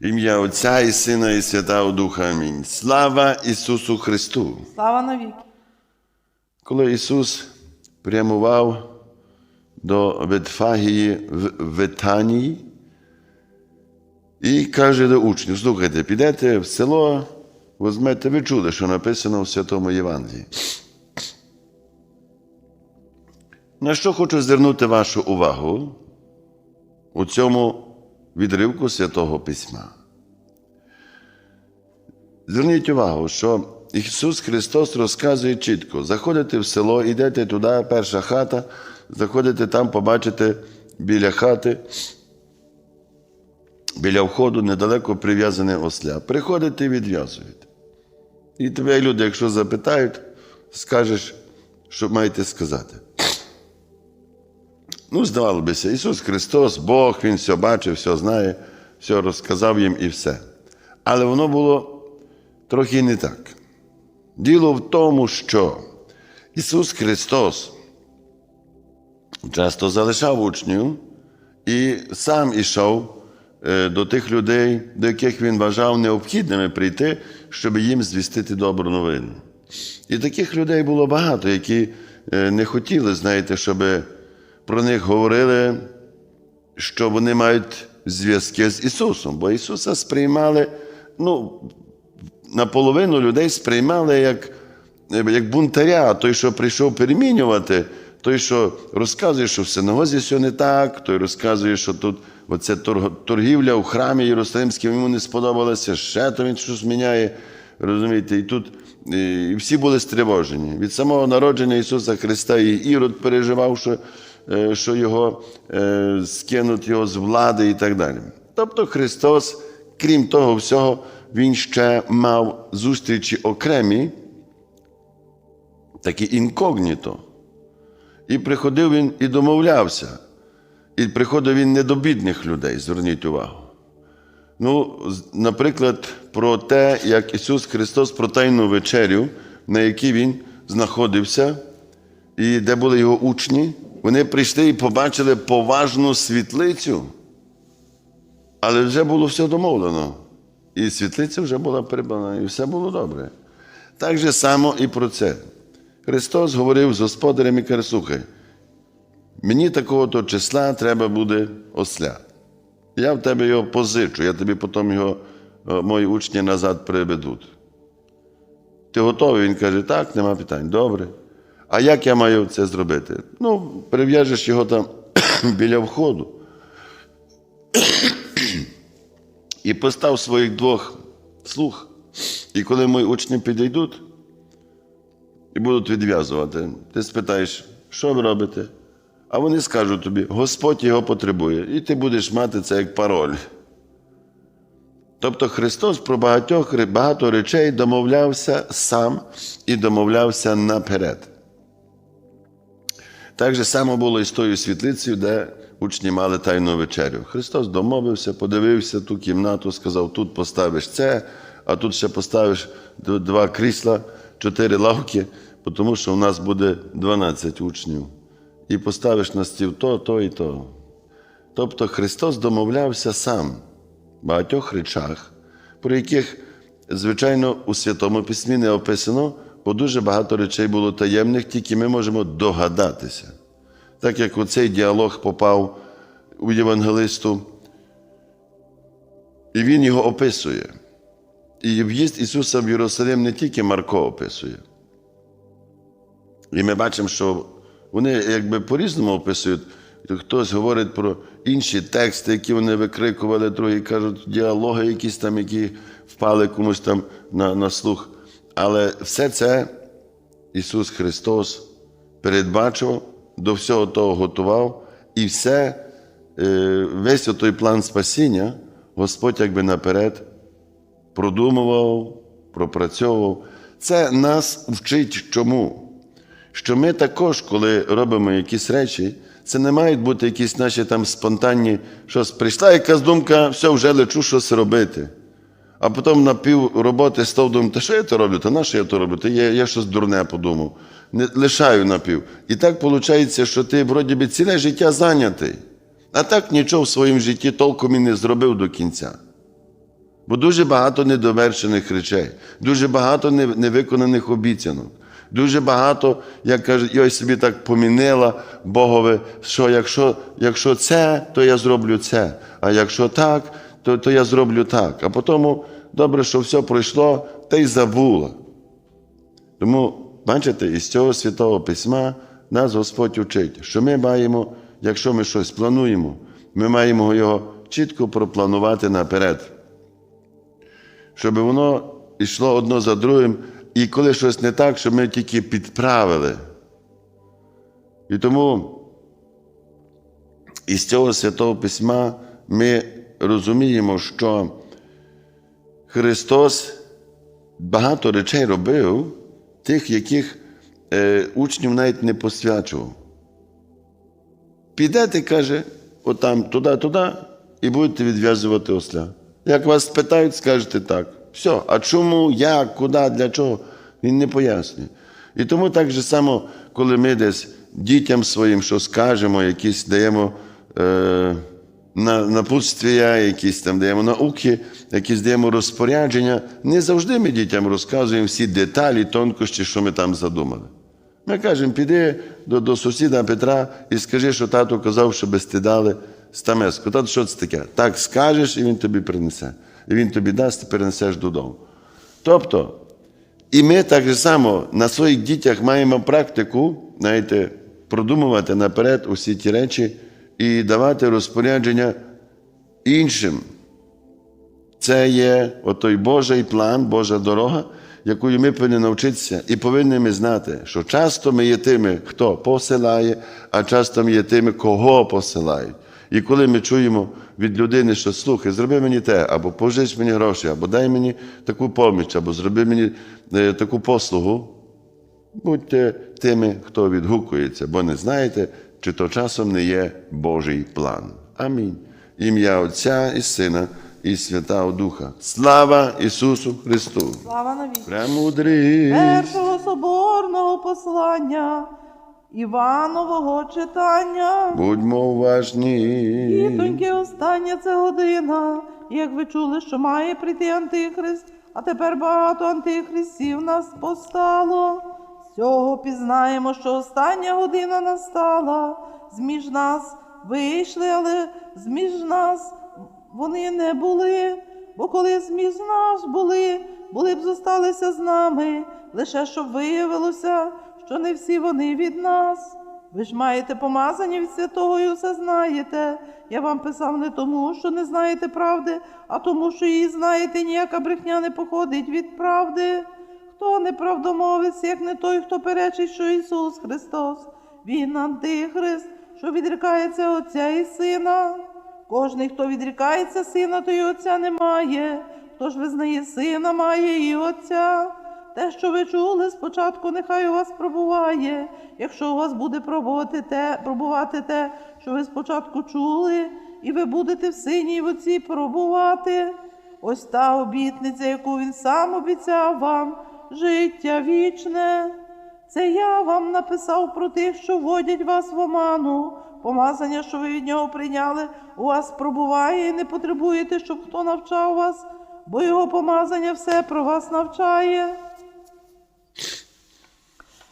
Ім'я Отця і Сина, і Святого Духа. Амінь. Слава Ісусу Христу! Слава навіки. Коли Ісус прямував до Ветфагії в Ветанії і каже до учнів: слухайте, підете в село, візьмете, ви чули, що написано в Святому Євангелії. На що хочу звернути вашу увагу у цьому відривку Святого Письма? Зверніть увагу, що Ісус Христос розказує чітко: заходите в село, йдете туди, перша хата, заходите там, побачите біля хати, біля входу недалеко прив'язане осля. Приходите і відв'язуєте. І тебе люди, якщо запитають, скажеш, що маєте сказати. Ну, здавалося бися, Ісус Христос, Бог, Він все бачив, все знає, все розказав їм і все. Але воно було трохи не так. Діло в тому, що Ісус Христос часто залишав учнів і сам ішов е, до тих людей, до яких він вважав необхідними прийти, щоб їм звістити добру новину. І таких людей було багато, які е, не хотіли, знаєте, щоб про них говорили, що вони мають зв'язки з Ісусом, бо Ісуса сприймали, ну, наполовину людей сприймали як, як бунтаря, той, що прийшов перемінювати, той, що розказує, що в синагозі все не так, той розказує, що тут торг- торгівля у храмі Єрусалимському йому не сподобалося, ще то він щось міняє. Розумієте, і тут і всі були стривожені. Від самого народження Ісуса Христа і Ірод переживав, що, що його е, скинуть його з влади і так далі. Тобто Христос, крім того всього, Він ще мав зустрічі окремі, такі інкогніто. І приходив він і домовлявся. І приходив він не до бідних людей, зверніть увагу. Ну, наприклад, про те, як Ісус Христос про тайну вечерю, на якій Він знаходився, і де були його учні, вони прийшли і побачили поважну світлицю, але вже було все домовлено. І світлиця вже була прибрана, і все було добре. Так же само і про це. Христос говорив з господарем і каже, слухай, мені такого-то числа треба буде осля. Я в тебе його позичу, я тобі потім його, е, мої учні назад приведуть. Ти готовий? Він каже, так, нема питань. Добре. А як я маю це зробити? Ну, прив'яжеш його там біля входу. І постав своїх двох слуг. І коли мої учні підійдуть і будуть відв'язувати, ти спитаєш, що ви робите? А вони скажуть тобі, Господь його потребує, і ти будеш мати це як пароль. Тобто Христос про багатьох, багато речей домовлявся сам і домовлявся наперед. Так же само було і з тою світлицею, де учні мали тайну вечерю. Христос домовився, подивився ту кімнату, сказав: тут поставиш це, а тут ще поставиш два крісла, чотири лавки, тому що у нас буде 12 учнів. І поставиш на стіл то, то і то. Тобто Христос домовлявся сам в багатьох речах, про яких, звичайно, у Святому Письмі не описано, бо дуже багато речей було таємних, тільки ми можемо догадатися. Так як оцей діалог попав у євангелисту, і він його описує. І в'їзд Ісуса в Єрусалим не тільки Марко описує. І ми бачимо, що вони якби по-різному описують. Хтось говорить про інші тексти, які вони викрикували, другі кажуть, діалоги якісь там, які впали комусь там на, на слух. Але все це Ісус Христос передбачив, до всього того готував, і все, е, весь той план спасіння Господь якби наперед продумував, пропрацьовував. Це нас вчить чому? Що ми також, коли робимо якісь речі, це не мають бути якісь наші там спонтанні, щось прийшла якась думка, все, вже лечу щось робити. А потім на пів роботи став думати, та що я то роблю, та на що я то роблю? Та я, я щось дурне подумав. Не, лишаю на пів. І так виходить, що ти вроді би ціле життя зайнятий, а так нічого в своєму житті толком і не зробив до кінця. Бо дуже багато недовершених речей, дуже багато невиконаних обіцянок. Дуже багато, як каже, я собі так помінила Богове, що якщо, якщо це, то я зроблю це, а якщо так, то, то я зроблю так. А потім добре, що все пройшло, та й забула. Тому, бачите, із цього святого письма нас Господь учить, що ми маємо, якщо ми щось плануємо, ми маємо його чітко пропланувати наперед, щоб воно йшло одно за другим, і коли щось не так, щоб ми тільки підправили. І тому із цього святого письма ми розуміємо, що Христос багато речей робив, тих, яких е, учнів навіть не посвячував. Підете, каже, отам, туди, туди, і будете відв'язувати осля. Як вас спитають, скажете так. Все, а чому, як, куди, для чого? Він не пояснює. І тому так же само, коли ми десь дітям своїм що скажемо, якісь даємо е, напутствія, якісь там даємо науки, якісь даємо розпорядження, не завжди ми дітям розказуємо всі деталі, тонкощі, що ми там задумали. Ми кажемо, піди до, до сусіда Петра і скажи, що тато казав, щоб ти дали стамеску. Тато, що це таке? Так скажеш, і він тобі принесе. І він тобі дасть, ти перенесеш додому. Тобто, і ми так само на своїх дітях маємо практику, знаєте, продумувати наперед усі ті речі і давати розпорядження іншим. Це є отой Божий план, Божа дорога, якою ми повинні навчитися, і повинні ми знати, що часто ми є тими, хто посилає, а часто ми є тими, кого посилають. І коли ми чуємо від людини, що слухай, зроби мені те, або пожич мені гроші, або дай мені таку поміч, або зроби мені е, таку послугу, будьте тими, хто відгукується, бо не знаєте, чи то часом не є Божий план. Амінь. Ім'я Отця і Сина і Святого Духа. Слава Ісусу Христу! Слава навіки. Премудрість! Першого соборного послання Іванового читання. Будьмо уважні. Дітоньки, остання це година. Як ви чули, що має прийти Антихрист, а тепер багато антихристів нас постало. Цього пізнаємо, що остання година настала. Зміж нас вийшли, але зміж нас вони не були. Бо коли зміж нас були, були б зосталися з нами, лише щоб виявилося, що не всі вони від нас. Ви ж маєте помазання від святого і усе знаєте. Я вам писав не тому, що не знаєте правди, а тому, що її знаєте, ніяка брехня не походить від правди. Хто неправдомовець, як не той, хто перечить, що Ісус Христос, Він антихрист, що відрікається Отця і Сина. Кожний, хто відрікається сина, то й Отця немає. Хто ж визнає сина, має і Отця. Те, що ви чули, спочатку нехай у вас пробуває. Якщо у вас буде пробувати те, пробувати те, що ви спочатку чули, і ви будете в сині і в отці пробувати. Ось та обітниця, яку він сам обіцяв вам, життя вічне. Це я вам написав про тих, що вводять вас в оману. Помазання, що ви від нього прийняли, у вас пробуває і не потребуєте, щоб хто навчав вас, бо його помазання все про вас навчає.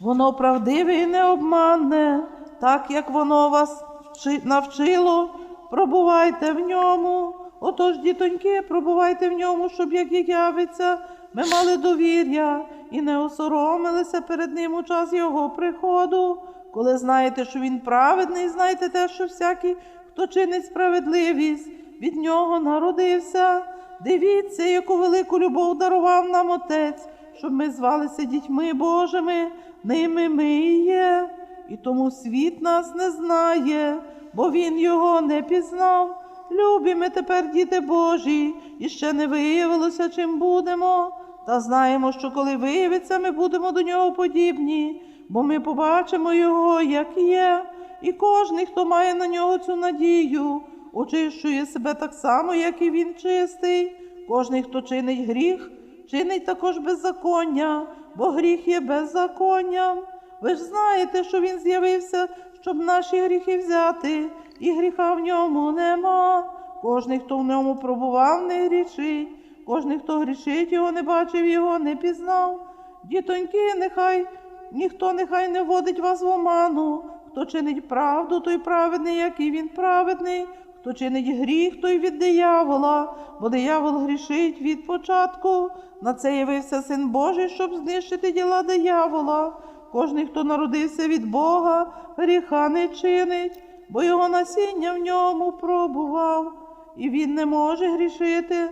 Воно правдиве і необманне, так як воно вас вчи- навчило, пробувайте в ньому. Отож, дітоньки, пробувайте в ньому, щоб як явиться, ми мали довір'я і не осоромилися перед ним у час його приходу. Коли знаєте, що він праведний, знайте те, що всякий, хто чинить справедливість, від нього народився. Дивіться, яку велику любов дарував нам Отець, щоб ми звалися дітьми Божими, ними ми і є. І тому світ нас не знає, бо він його не пізнав. Любі ми тепер діти Божі, і ще не виявилося, чим будемо. Та знаємо, що коли виявиться, ми будемо до нього подібні, бо ми побачимо його, як є. І кожний, хто має на нього цю надію, очищує себе так само, як і він чистий. Кожний, хто чинить гріх, чинить також беззаконня, бо гріх є беззаконням. Ви ж знаєте, що він з'явився, щоб наші гріхи взяти, і гріха в ньому нема. Кожний, хто в ньому пробував, не грішить, Кожний, хто грішить його, не бачив його, не пізнав. Дітоньки, нехай ніхто нехай не вводить вас в оману. Хто чинить правду, той праведний, як і він праведний. Хто чинить гріх, той від диявола, бо диявол грішить від початку. На це явився син Божий, щоб знищити діла диявола. Кожний, хто народився від Бога, гріха не чинить, бо його насіння в ньому пробував, і він не може грішити,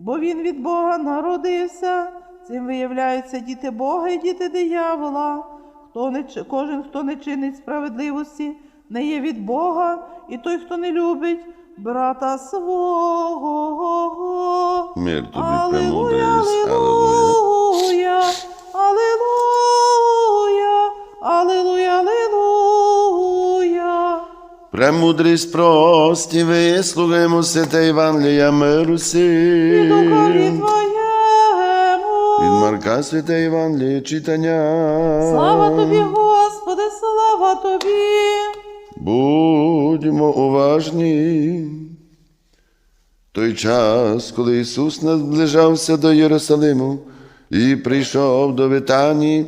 бо він від Бога народився. Цим виявляються діти Бога і діти диявола. Хто не, кожен, хто не чинить справедливості, не є від Бога, і той, хто не любить брата свого. Мир тобі. Алілуя. алілуя, алілуя, алілуя, алілуя. Премудрість прості, вислухаємо святе Євангелія миру І духові твоєму. Від Марка святе Євангеліє читання. Слава тобі, Господи, слава тобі. Будьмо уважні. Той час, коли Ісус наближався до Єрусалиму і прийшов до Витанії,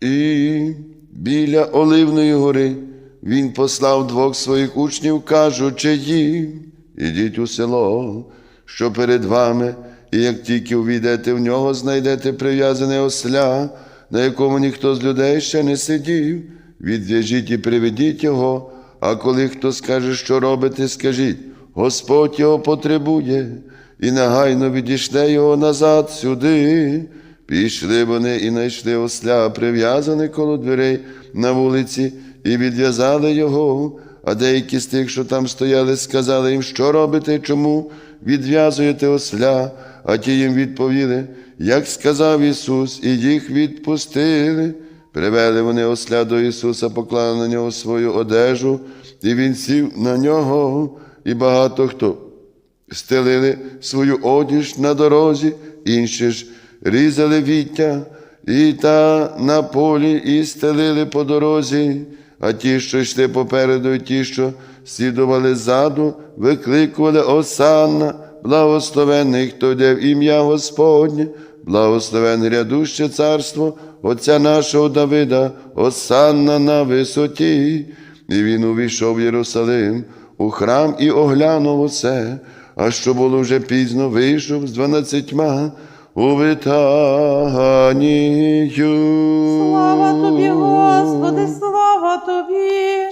і біля Оливної гори Він послав двох своїх учнів, кажучи їм, ідіть у село, що перед вами, і як тільки увійдете в нього, знайдете прив'язане осля, на якому ніхто з людей ще не сидів. Відв'яжіть і приведіть його, а коли хто скаже, що робите, скажіть, Господь його потребує, і негайно відійшли його назад сюди. Пішли вони і знайшли осля, прив'язане коло дверей на вулиці, і відв'язали його. А деякі з тих, що там стояли, сказали їм, що робите, чому відв'язуєте осля, а ті їм відповіли, як сказав Ісус, і їх відпустили. Привели вони осля до Ісуса, поклали на нього свою одежу, і Він сів на нього, і багато хто стелили свою одіж на дорозі, інші ж різали віття і та на полі і стелили по дорозі, а ті, що йшли попереду, і ті, що слідували ззаду, викликували Осанна, благословенний, хто йде в ім'я Господнє, благословен грядуще царство Отця нашого Давида, Осанна на висоті. І він увійшов в Єрусалим у храм і оглянув усе, а що було вже пізно, вийшов з дванадцятьма у Витанію. Слава тобі, Господи, слава тобі.